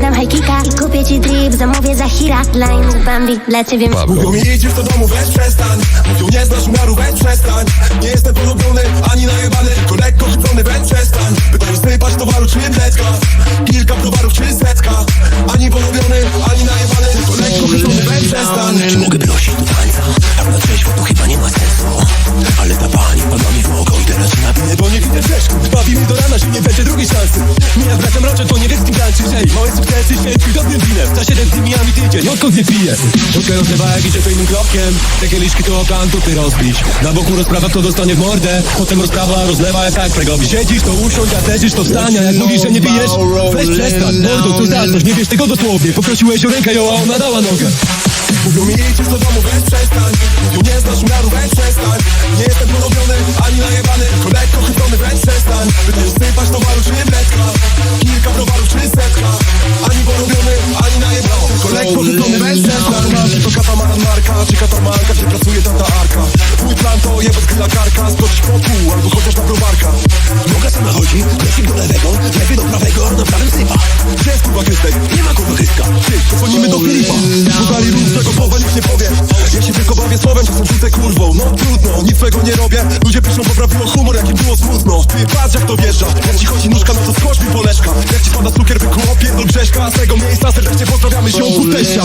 dam high kicka I kupię ci drip, zamówię za hira. Innych Bambi, dla ciebie Mówią mi już do domu, weź przestań. Mówią nie znasz umiaru, weź przestań. Nie jestem polubiony, ani najebany. Tylko lekko chytrony, weź przestań. Pytają sypać towaru, czy mletka Kilka browarów, czy setka Ani polubiony, ani najebany. Tylko lekko chytrony, weź przestań. Czy mogę prosić do tańca? Tak na trzeźwo to chyba nie ma sensu. Ale ta pani wpadła mi w oko i teraz się napinę Bo nie widzę przeszkód Bawi mi do rana, że nie będzie drugiej szansy. Mija z bratem roczek po niebieskim tańczy Hej, małe sukcesy, święci dobrym winem. W czasie a mi tydzień, odkąd nie piję? Wódkę rozlewa jak idzie fejnym krokiem Te kieliszki to oka antupy rozbić. Na boku rozprawa, kto dostanie w mordę. Potem rozprawa, rozlewa jak tak pregowi Siedzisz, to usiądź, a leżysz, to wstań A jak mówisz, że nie pijesz, weź przestań. Mordo, co za coś, nie wiesz tego dosłownie. Poprosiłeś o rękę, ją, a ona dała nogę. Mówią mi idź już do domu, weź przestań. Mówią nie znasz lekko chytrony, weź przestań To katamaran marka, czy katamarka Gdzie pracuje tata arka. Mój plan to jebać gryla karka Skoczyć po pół, albo chociaż na browarka. Noga sama chodzi, plecik do lewego Lewy do prawego, na prawym sypa. Gdzie jest kurwa Krystek? Nie ma kurwa chyska Ty, dzwonimy do Filipa. Podali rób tego słowa, nikt nie powie. Ja się tylko bawię słowem, czasem rzucę kurwą. No trudno, nic swego nie robię Ludzie piszą, poprawiło humor, jakim było smutno. Ty, patrz jak to wjeżdża. Jak ci chodzi nóżka, no to skocz mi poleszka Jak ci pada cukier, wykuło pierdol Grześka. Z tego miejsca serdecznie pozdrawiamy ziomków teścia